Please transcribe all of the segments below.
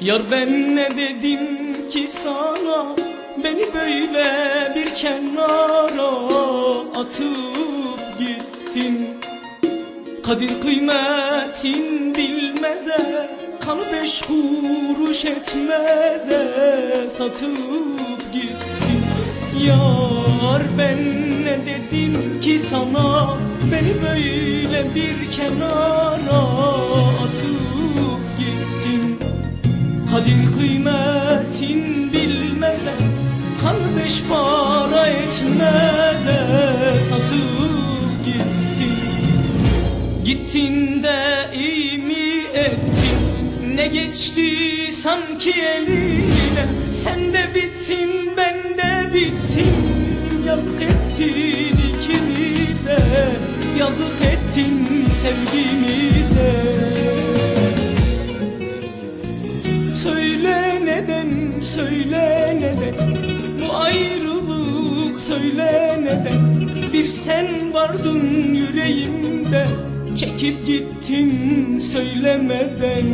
Yar ben ne dedim ki sana? Beni böyle bir kenara atıp gittin. Kadir kıymetin bilmeze Kanı beş kuruş etmeze Satıp gittin. Yar ben ne dedim ki sana? Beni böyle bir kenara Ne geçti sanki eline. Sen de bittin ben de bittim. Yazık ettin ikimize. Yazık ettin sevgimize. Söyle neden, söyle neden? Bu ayrılık söyle neden? Bir sen vardın yüreğimde Çekip gittin söylemeden.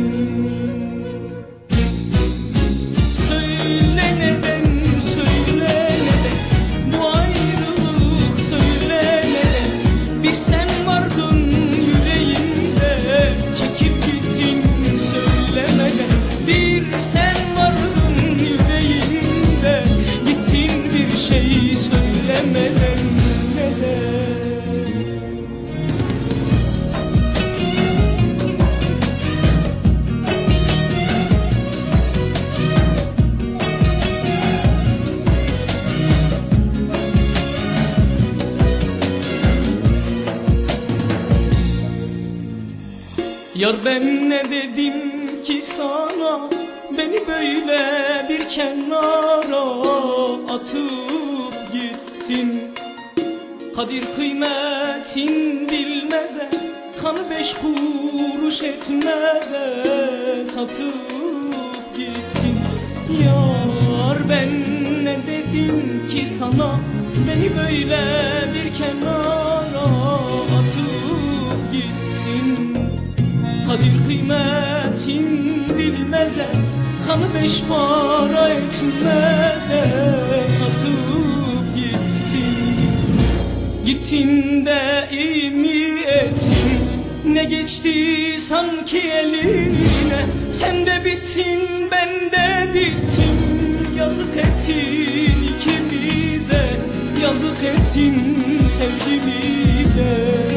Söyle neden, söyle neden Bu ayrılık söyle neden Bir sen vardın yüreğimde Çekip gittin Yar ben ne dedim ki sana? Beni böyle bir kenara atıp gittin. Kadir kıymetin bilmeze Kanı beş kuruş etmeze Satıp gittin. Yar ben ne dedim ki sana? Beni böyle bir kenara atıp gittin Kadir kıymetin bilmeze Kanı beş para etmeze Satıp gittin Gittin de iyi mi ettin Ne geçti sanki eline? Sen de bittin ben de bittim Yazık ettin ikimize Yazık ettin sevgimize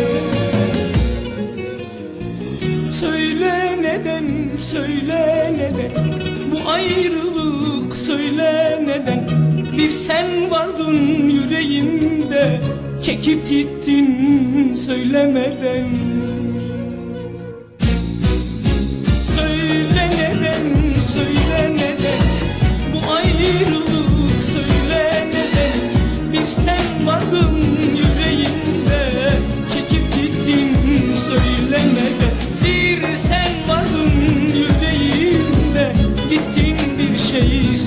neden, söyle neden? Bu ayrılık söyle neden? Bir sen vardın yüreğimde Çekip gittin söylemeden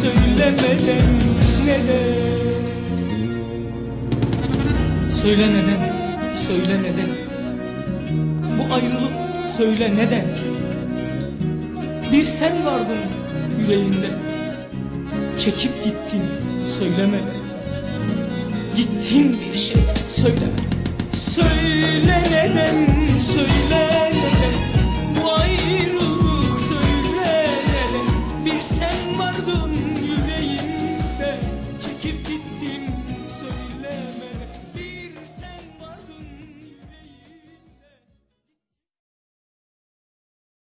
söylemeden Neden? Söyle neden, söyle neden Bu ayrılık söyle neden? Bir sen vardın yüreğimde Çekip gittin söylemeden Gittin bir şey söyleme. Söyle neden, söyle